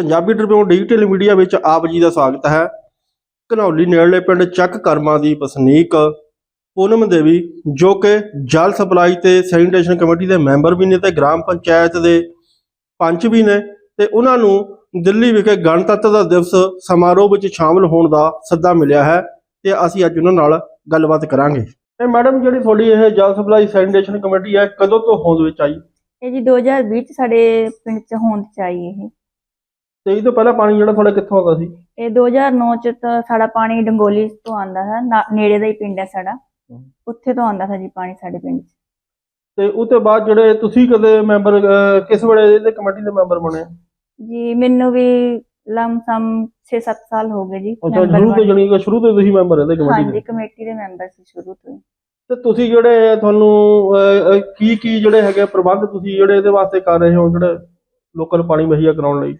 Punjabi Tribune digital media ਵਿੱਚ ਆਪ ਜੀ ਦਾ ਸਵਾਗਤ ਹੈ। ਘਨੌਲੀ ਨੇੜਲੇ ਪਿੰਡ ਚੱਕ ਕਰਮਾ ਦੀ ਵਸਨੀਕ ਪੂਨਮ ਦੇਵੀ, ਜੋ ਕਿ ਜਲ ਸਪਲਾਈ ਤੇ ਸੈਨੀਟੇਸ਼ਨ ਕਮੇਟੀ ਦੇ ਮੈਂਬਰ ਵੀ ਨੇ ਤੇ ਗ੍ਰਾਮ ਪੰਚਾਇਤ ਦੇ ਪੰਚ ਵੀ ਨੇ ਤੇ ਉਹਨਾਂ ਨੂੰ ਦਿੱਲੀ ਵਿਖੇ ਗਣਤੰਤਰ ਦਾ ਦਿਵਸ ਸਮਾਰੋਹ ਵਿੱਚ ਸ਼ਾਮਲ ਹੋਣ ਦਾ ਸੱਦਾ ਮਿਲਿਆ ਹੈ ਤੇ ਅਸੀਂ ਅੱਜ ਉਹਨਾਂ ਨਾਲ ਗੱਲਬਾਤ ਕਰਾਂਗੇ। ਤੇ ਮੈਡਮ, ਜਿਹੜੀ ਤੁਹਾਡੀ ਇਹ ਜਲ ਸਪਲਾਈ ਸੈਨੀਟੇਸ਼ਨ ਕਮੇਟੀ ਹੈ, ਕਦੋਂ ਤੋਂ ਹੋਂਦ ਵਿੱਚ ਆਈ? ਇਹ ਜੀ 2020 ਚ ਸਾਡੇ ਪਿੰਡ ਚ ਹੋਂਦ ਚ ਆਈ ਇਹ। ਤੇ ਇਹ ਤੋਂ ਪਹਿਲਾਂ ਪਾਣੀ ਜਿਹੜਾ ਤੁਹਾਡਾ ਕਿੱਥੋਂ ਆਉਂਦਾ ਸੀ ਇਹ 2009 ਚ ਤਾਂ ਸਾਡਾ ਪਾਣੀ ਡੰਗੋਲੀ ਤੋਂ ਆਂਦਾ ਹੈ ਨਾ- ਨੇੜੇ ਦਾ ਹੀ ਪਿੰਡ ਹੈ ਸਾਡਾ ਹਮ। ਉੱਥੇ ਤੋਂ ਆਂਦਾ ਸੀ ਜੀ ਪਾਣੀ ਸਾਡੇ ਪਿੰਡ ਚ ਤੇ ਉਹ ਤੋਂ ਬਾਅਦ ਜਿਹੜੇ ਤੁਸੀਂ ਕਦੇ ਮੈਂਬਰ ਅਹ, ਕਿਸ ਵੇਲੇ ਇਹਦੇ ਕਮੇਟੀ ਦੇ ਮੈਂਬਰ ਬਣੇ ਜੀ ਮੈਨੂੰ ਵੀ ਲਮਸਮ 6-7 ਸਾਲ ਹੋ ਗਏ ਜੀ ਅੱਛਾ ਸ਼ੁਰੂ ਤੋਂ ਬਣੇ। ਜਣੀ ਕਿ ਸ਼ੁਰੂ ਤੋਂ ਤੁਸੀਂ ਮੈਂਬਰ ਇਹਦੇ ਕਮੇਟੀ ਹਾਂਜੀ ਦੇ ਕਮੇਟੀ ਦੇ ਮੈਂਬਰ ਸੀ ਸ਼ੁਰੂ ਤੋਂ ਹੀ। ਤੇ ਤੁਸੀਂ ਜਿਹੜੇ ਤੁਹਾਨੂੰ ਅਹ, ਅਹ, ਕੀ ਕੀ ਜਿਹੜੇ ਹੈਗੇ ਪ੍ਰਬੰਧ ਤੁਸੀਂ ਜਿਹੜੇ ਇਹਦੇ ਵਾਸਤੇ ਕਰ ਰਹੇ ਹੋ ਜਿਹੜੇ ਲੋਕਾਂ ਨੂੰ ਪਾਣੀ ਮੁਹੱਈਆ ਕਰਾਉਣ ਲਈ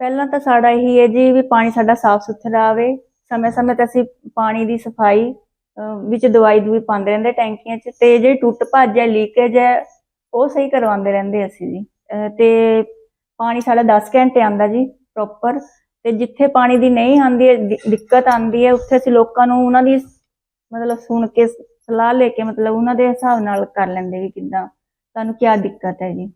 ਪਹਿਲਾਂ ਤਾਂ ਸਾਡਾ ਇਹੀ ਹੈ ਜੀ ਵੀ ਪਾਣੀ ਸਾਡਾ ਸਾਫ਼ ਸੁਥਰਾ ਆਵੇ। ਸਮੇਂ-ਸਮੇਂ ਤੇ ਅਸੀਂ ਪਾਣੀ ਦੀ ਸਫ਼ਾਈ ਵਿੱਚ ਦਵਾਈ ਦੂਈ ਪਾਉਂਦੇ ਰਹਿੰਦੇ ਟੈਂਕੀਆਂ 'ਚ ਤੇ ਜਿਹੜੀ ਟੁੱਟ ਭੱਜ ਹੈ ਲੀਕੇਜ ਹੈ ਉਹ ਸਹੀ ਕਰਵਾਉਂਦੇ ਰਹਿੰਦੇ ਅਸੀਂ ਜੀ। ਅਹ, ਤੇ ਪਾਣੀ ਸਾਡਾ 10 ਘੰਟੇ ਆਂਦਾ ਜੀ ਪ੍ਰੋਪਰ ਤੇ ਜਿੱਥੇ ਪਾਣੀ ਦੀ ਨਹੀਂ ਆਂਦੀ ਦਿੱਕਤ ਆਂਦੀ ਹੈ ਉੱਥੇ ਅਸੀਂ ਲੋਕਾਂ ਨੂੰ ਉਹਨਾਂ ਦੀ ਮਤਲਬ ਸੁਣ ਕੇ ਸਲਾਹ ਲੈ ਕੇ ਮਤਲਬ ਉਹਨਾਂ ਦੇ ਹਿਸਾਬ ਨਾਲ ਕਰ ਲੈਂਦੇ ਵੀ ਕਿੱਦਾਂ। ਤੁਹਾਨੂੰ ਕੀ ਦਿੱਕਤ ਹੈ ਜੀ?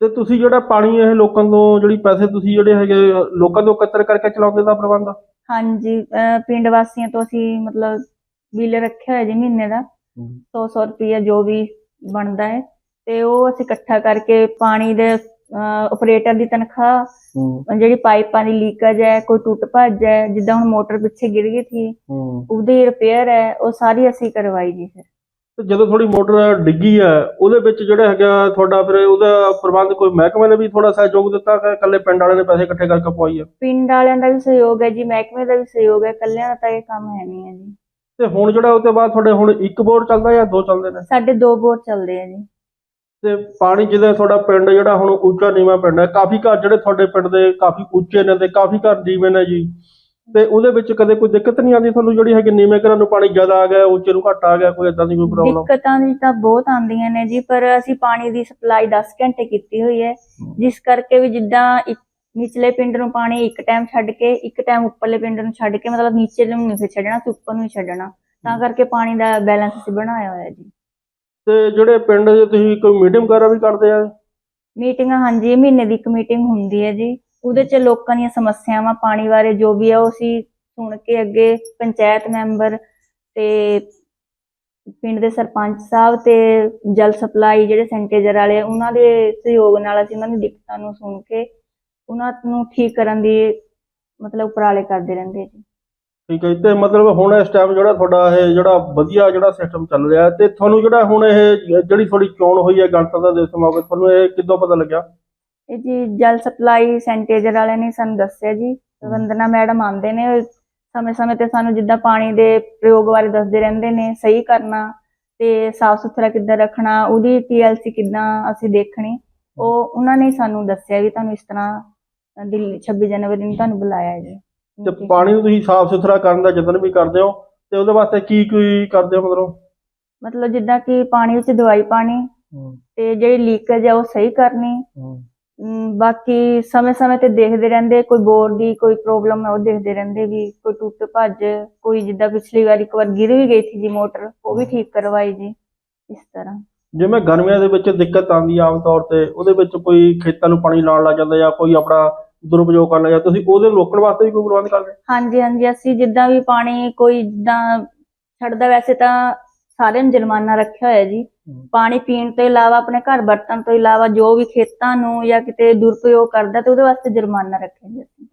ਤੇ ਤੁਸੀਂ ਜਿਹੜਾ ਪਾਣੀ ਇਹ ਲੋਕਾਂ ਤੋਂ ਜਿਹੜੀ ਪੈਸੇ ਤੁਸੀਂ ਜਿਹੜੇ ਹੈਗੇ ਲੋਕਾਂ ਤੋਂ ਇਕੱਤਰ ਕਰਕੇ ਚਲਾਉਂਦੇ ਦਾ ਪ੍ਰਬੰਧ ਹਾਂਜੀ ਅਹ ਪਿੰਡ ਵਾਸੀਆਂ ਤੋਂ ਅਸੀਂ ਮਤਲਬ ਬਿੱਲ ਰੱਖਿਆ ਹੋਇਆ ਜੀ ਮਹੀਨੇ ਦਾ। 100-100 ਰੁਪਈਆ ਜੋ ਵੀ ਬਣਦਾ ਹੈ। ਤੇ ਉਹ ਅਸੀਂ ਇਕੱਠਾ ਕਰਕੇ ਪਾਣੀ ਦੇ ਆਪਰੇਟਰ ਦੀ ਤਨਖਾਹ ਹੂੰ। ਜਿਹੜੀ ਪਾਈਪਾਂ ਦੀ ਲੀਕੇਜ ਹੈ ਕੋਈ ਟੁੱਟ ਭੱਜ ਹੈ ਜਿੱਦਾਂ ਹੁਣ ਮੋਟਰ ਪਿੱਛੇ ਗਿਰ ਗਈ ਸੀ ਹੂੰ। ਉਹਦੀ ਰਿਪੇਅਰ ਹੈ ਉਹ ਸਾਰੀ ਅਸੀਂ ਕਰਵਾਈ ਜੀ ਫਿਰ। ਤੇ ਜਦੋਂ ਥੋੜੀ ਮੋਟਰ ਡਿੱਗੀ ਹੈ ਉਹਦੇ ਵਿੱਚ ਜਿਹੜਾ ਹੈਗਾ ਤੁਹਾਡਾ ਫਿਰ ਉਹਦਾ ਪ੍ਰਬੰਧ ਕੋਈ ਮਹਿਕਮੇ ਨੇ ਵੀ ਥੋੜਾ ਸਹਿਯੋਗ ਦਿੱਤਾ ਕਿ ਇਕੱਲੇ ਪਿੰਡ ਵਾਲਿਆਂ ਨੇ ਪੈਸੇ ਇਕੱਠੇ ਕਰਕੇ ਪਵਾਈ ਹੈ? ਪਿੰਡ ਵਾਲਿਆਂ ਦਾ ਵੀ ਸਹਿਯੋਗ ਹੈ ਜੀ ਮਹਿਕਮੇ ਦਾ ਵੀ ਸਹਿਯੋਗ ਹੈ ਇਕੱਲਿਆਂ ਦਾ ਤਾਂ ਇਹ ਕੰਮ ਹੈ ਨਹੀਂ ਹੈ ਜੀ। ਤੇ ਹੁਣ ਜਿਹੜਾ ਉਹ ਤੋਂ ਬਾਅਦ ਤੁਹਾਡੇ ਹੁਣ ਇੱਕ ਬੋਰ ਚੱਲਦਾ ਜਾਂ ਦੋ ਚੱਲਦੇ ਨੇ? ਸਾਡੇ ਦੋ ਬੋਰ ਚੱਲਦੇ ਆ ਜੀ। ਤੇ ਪਾਣੀ ਜਿਹਦਾ ਤੁਹਾਡਾ ਪਿੰਡ ਜਿਹੜਾ ਹੁਣ ਉੱਚਾ ਨੀਵਾਂ ਪਿੰਡ ਹੈ ਕਾਫੀ ਘਰ ਜਿਹੜੇ ਤੁਹਾਡੇ ਪਿੰਡ ਦੇ ਕਾਫੀ ਉੱਚੇ ਨੇ ਤੇ ਕਾਫੀ ਘਰ ਨੀਵੇਂ ਨੇ ਜੀ। ਤੇ ਉਹਦੇ ਵਿੱਚ ਕਦੇ ਕੋਈ ਦਿੱਕਤ ਨਹੀਂ ਆਉਂਦੀ ਤੁਹਾਨੂੰ ਜਿਹੜੀ ਹੈਗੀ ਨੀਵੇਂ ਘਰਾਂ ਨੂੰ ਪਾਣੀ ਜ਼ਿਆਦਾ ਆ ਗਿਆ ਉੱਚੇ ਨੂੰ ਘੱਟ ਆ ਗਿਆ ਕੋਈ ਇਦਾਂ ਦੀ ਕੋਈ ਪ੍ਰੋਬਲਮ ਦਿੱਕਤਾਂ ਦੀ ਤਾਂ ਬਹੁਤ ਆਉਂਦੀਆਂ ਨੇ ਜੀ ਪਰ ਅਸੀਂ ਪਾਣੀ ਦੀ ਸਪਲਾਈ 10 ਘੰਟੇ ਕੀਤੀ ਹੋਈ ਹੈ। ਜਿਸ ਕਰਕੇ ਵੀ ਜਿੱਦਾਂ ਇੱਕ ਨਿਚਲੇ ਪਿੰਡ ਨੂੰ ਪਾਣੀ ਇੱਕ ਟਾਈਮ ਛੱਡ ਕੇ ਇੱਕ ਟਾਈਮ ਉੱਪਰਲੇ ਪਿੰਡ ਨੂੰ ਛੱਡ ਕੇ ਮਤਲਬ ਨੀਚੇ ਨੂੰ ਨਹੀਂ ਫਿਰ ਛੱਡਣਾ ਤੇ ਉੱਪਰ ਨੂੰ ਹੀ ਛੱਡਣਾ। ਤਾਂ ਕਰਕੇ ਪਾਣੀ ਦਾ ਬੈਲੈਂਸ ਅਸੀਂ ਬਣਾਇਆ ਹੋਇਆ ਜੀ। ਤੇ ਜਿਹੜੇ ਪਿੰਡ ਦੇ ਤੁਸੀਂ ਕੋਈ ਮੀਡੀਅਮ ਵਗੈਰਾ ਵੀ ਕਰਦੇ ਆ? ਮੀਟਿੰਗਾਂ ਹਾਂਜੀ ਮਹੀਨੇ ਦੀ ਇੱਕ ਮੀਟਿੰਗ ਹੁੰਦੀ ਹੈ ਜੀ। ਉਹਦੇ 'ਚ ਲੋਕਾਂ ਦੀਆਂ ਸਮੱਸਿਆਵਾਂ, ਪਾਣੀ ਬਾਰੇ ਜੋ ਵੀ ਹੈ ਉਹ ਅਸੀਂ ਸੁਣ ਕੇ ਅੱਗੇ ਪੰਚਾਇਤ ਮੈਂਬਰ ਤੇ ਪਿੰਡ ਦੇ ਸਰਪੰਚ ਸਾਹਿਬ ਤੇ ਜਲ ਸਪਲਾਈ ਜਿਹੜੇ ਸੈਂਟੇਜਰ ਵਾਲੇ ਉਹਨਾਂ ਦੇ ਸਹਿਯੋਗ ਨਾਲ ਅਸੀਂ ਉਹਨਾਂ ਦੀ ਦਿੱਕਤਾਂ ਨੂੰ ਸੁਣ ਕੇ ਉਹਨਾਂ ਨੂੰ ਠੀਕ ਕਰਨ ਦੀ ਮਤਲਬ ਉਪਰਾਲੇ ਕਰਦੇ ਰਹਿੰਦੇ ਜੀ। ਠੀਕ ਹੈ ਤੇ ਮਤਲਬ ਹੁਣ ਇਸ ਟਾਈਮ ਜਿਹੜਾ ਤੁਹਾਡਾ ਇਹ ਜਿਹੜਾ ਵਧੀਆ ਜਿਹੜਾ ਸਿਸਟਮ ਚੱਲ ਰਿਹਾ, ਤੇ ਤੁਹਾਨੂੰ ਜਿਹੜਾ ਹੁਣ ਇਹ ਜਿਹੜੀ ਤੁਹਾਡੀ ਚੋਣ ਹੋਈ ਹੈ ਗਣਤੰਤਰ ਦਾ ਦਿਵਸ ਮੌਕੇ, ਤੁਹਾਨੂੰ ਇਹ ਕਿੱਦੋਂ ਪਤਾ ਲੱਗਿਆ? ਇਹ ਜੀ ਜਲ ਸਪਲਾਈ ਸੈਂਟੇਜਰ ਵਾਲਿਆਂ ਨੇ ਸਾਨੂੰ ਦੱਸਿਆ ਜੀ ਵੰਦਨਾ ਮੈਡਮ ਆਉਂਦੇ ਨੇ ਸਮੇਂ-ਸਮੇਂ ਤੇ ਸਾਨੂੰ ਜਿੱਦਾਂ ਪਾਣੀ ਦੇ ਪ੍ਰਯੋਗ ਬਾਰੇ ਦੱਸਦੇ ਰਹਿੰਦੇ ਨੇ ਸਹੀ ਕਰਨਾ ਤੇ ਸਾਫ਼ ਸੁਥਰਾ ਕਿੱਦਾਂ ਰੱਖਣਾ ਉਹਦੀ ਟੀਐਲਸੀ ਕਿੱਦਾਂ ਅਸੀਂ ਦੇਖਣੀ ਉਹ ਉਹਨਾਂ ਨੇ ਸਾਨੂੰ ਦੱਸਿਆ ਵੀ ਤੁਹਾਨੂੰ ਇਸ ਤਰ੍ਹਾਂ ਦਿੱਲੀ 26 ਜਨਵਰੀ ਨੂੰ ਤੁਹਾਨੂੰ ਬੁਲਾਇਆ ਹੈ ਜੀ। ਤੇ ਪਾਣੀ ਨੂੰ ਤੁਸੀਂ ਸਾਫ਼ ਸੁਥਰਾ ਕਰਨ ਦਾ ਯਤਨ ਵੀ ਕਰਦੇ ਹੋ ਤੇ ਉਹਦੇ ਵਾਸਤੇ ਕੀ ਕੀ ਕਰਦੇ ਹੋ ਮਤਲਬ? ਮਤਲਬ ਜਿੱਦਾਂ ਕਿ ਪਾਣੀ ਵਿੱਚ ਦਵਾਈ ਪਾਣੀ ਤੇ ਜਿਹੜੀ ਲੀਕੇਜ ਹੈ ਉਹ ਸਹੀ ਕਰਨੀ ਬਾਕੀ ਸਮੇਂ-ਸਮੇਂ ਤੇ ਦੇਖਦੇ ਰਹਿੰਦੇ ਕੋਈ ਬੋਰ ਦੀ ਕੋਈ ਪ੍ਰੋਬਲਮ ਹੈ ਉਹ ਦੇਖਦੇ ਰਹਿੰਦੇ ਵੀ ਕੋਈ ਟੁੱਟ ਭੱਜ ਕੋਈ ਜਿੱਦਾਂ ਪਿਛਲੀ ਵਾਰ ਇੱਕ ਵਾਰ ਗਿਰ ਵੀ ਗਈ ਸੀ ਜੀ ਮੋਟਰ ਉਹ ਵੀ ਠੀਕ ਕਰਵਾਈ ਜੀ ਇਸ ਤਰ੍ਹਾਂ। ਜਿਵੇਂ ਗਰਮੀਆਂ ਦੇ ਵਿੱਚ ਦਿੱਕਤ ਆਉਂਦੀ ਆ ਆਮ ਤੌਰ ਤੇ ਉਹਦੇ ਵਿੱਚ ਕੋਈ ਖੇਤਾਂ ਨੂੰ ਪਾਣੀ ਲਾਉਣ ਲੱਗ ਜਾਂਦਾ ਜਾਂ ਕੋਈ ਆਪਣਾ ਦੁਰਉਪਯੋਗ ਕਰਨ ਲੱਗ ਜਾਂਦਾ ਤੁਸੀਂ ਉਹਦੇ ਨੂੰ ਰੋਕਣ ਵਾਸਤੇ ਵੀ ਕੋਈ ਪ੍ਰਬੰਧ ਕਰਦੇ ਹਾਂਜੀ ਹਾਂਜੀ ਅਸੀਂ ਜਿੱਦਾਂ ਵੀ ਪਾਣੀ ਕੋਈ ਜਿੱਦਾਂ ਛੱਡਦਾ ਵੈਸੇ ਤਾਂ ਸਾਰਿਆਂ ਨੂੰ ਜੁਰਮਾਨਾ ਰੱਖਿਆ ਹੋਇਆ ਜੀ। ਪਾਣੀ ਪੀਣ ਤੋਂ ਇਲਾਵਾ ਆਪਣੇ ਘਰ ਵਰਤਣ ਤੋਂ ਇਲਾਵਾ ਜੋ ਵੀ ਖੇਤਾਂ ਨੂੰ ਜਾਂ ਕਿਤੇ ਦੁਰਉਪਯੋਗ ਕਰਦਾ ਤੇ ਉਹਦੇ ਵਾਸਤੇ ਜੁਰਮਾਨਾ ਜੀ ਅਸੀਂ।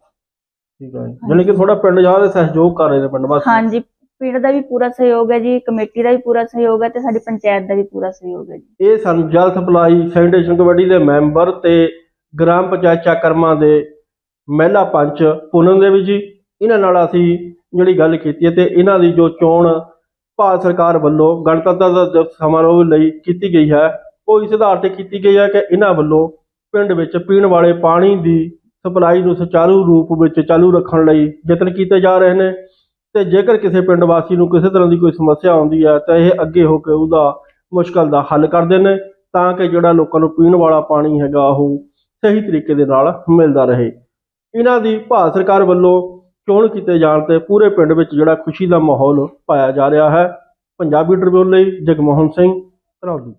ਠੀਕ ਹੈ ਜਾਣੀ ਕਿ ਥੋੜਾ ਪਿੰਡ ਜ਼ਿਆਦਾ ਸਹਿਯੋਗ ਕਰ ਰਹੇ ਨੇ ਪਿੰਡ ਵਾਸਤੇ ਹਾਂਜੀ ਪਿੰਡ ਦਾ ਵੀ ਪੂਰਾ ਸਹਿਯੋਗ ਹੈ ਜੀ ਕਮੇਟੀ ਦਾ ਵੀ ਪੂਰਾ ਸਹਿਯੋਗ ਹੈ ਤੇ ਸਾਡੀ ਪੰਚਾਇਤ ਦਾ ਵੀ ਪੂਰਾ ਸਹਿਯੋਗ ਹੈ ਜੀ। ਇਹ ਸਾਨੂੰ ਜਲ ਸਪਲਾਈ ਸੈਨੀਟੇਸ਼ਨ ਕਮੇਟੀ ਦੇ ਮੈਂਬਰ ਤੇ ਗ੍ਰਾਮ ਪੰਚਾਇਤ ਚੱਕਰਮਾ ਦੇ ਮਹਿਲਾ ਪੰਚ ਪੂਨਮ ਦੇਵੀ ਜੀ ਇਹਨਾਂ ਨਾਲ ਅਸੀਂ ਜਿਹੜੀ ਗੱਲ ਕੀਤੀ ਤੇ ਇਹਨਾਂ ਦੀ ਜੋ ਚੋਣ ਭਾਰਤ ਸਰਕਾਰ ਵੱਲੋਂ ਗਣਤੰਤਰ ਦਾ ਦਿਵਸ ਸਮਾਰੋਹ ਲਈ ਕੀਤੀ ਗਈ ਹੈ। ਉਹ ਇਸ ਆਧਾਰ ਤੇ ਕੀਤੀ ਗਈ ਹੈ ਕਿ ਇਹਨਾਂ ਵੱਲੋਂ ਪਿੰਡ ਵਿੱਚ ਪੀਣ ਵਾਲੇ ਪਾਣੀ ਦੀ ਸਪਲਾਈ ਨੂੰ ਸੁਚਾਰੂ ਰੂਪ ਵਿੱਚ ਚਾਲੂ ਰੱਖਣ ਲਈ ਯਤਨ ਕੀਤੇ ਜਾ ਰਹੇ ਨੇ। ਤੇ ਜੇਕਰ ਕਿਸੇ ਪਿੰਡ ਵਾਸੀ ਨੂੰ ਕਿਸੇ ਤਰ੍ਹਾਂ ਦੀ ਕੋਈ ਸਮੱਸਿਆ ਆਉਂਦੀ ਹੈ, ਤਾਂ ਇਹ ਅੱਗੇ ਹੋ ਕੇ ਉਹਦਾ ਮੁਸ਼ਕਲ ਦਾ ਹੱਲ ਕਰਦੇ ਨੇ, ਤਾਂ ਕਿ ਜਿਹੜਾ ਲੋਕਾਂ ਨੂੰ ਪੀਣ ਵਾਲਾ ਪਾਣੀ ਹੈਗਾ, ਉਹ ਸਹੀ ਤਰੀਕੇ ਦੇ ਨਾਲ ਮਿਲਦਾ ਰਹੇ। ਇਹਨਾਂ ਦੀ ਭਾਰਤ ਸਰਕਾਰ ਵੱਲੋਂ ਚੋਣ ਕੀਤੇ ਜਾਣ ਤੇ ਪੂਰੇ ਪਿੰਡ ਵਿੱਚ ਜਿਹੜਾ ਖੁਸ਼ੀ ਦਾ ਮਾਹੌਲ ਪਾਇਆ ਜਾ ਰਿਹਾ ਹੈ। ਪੰਜਾਬੀ ਟ੍ਰਿਬਿਊਨ ਲਈ ਜਗਮੋਹਨ ਸਿੰਘ, ਧਨੌਲੀ।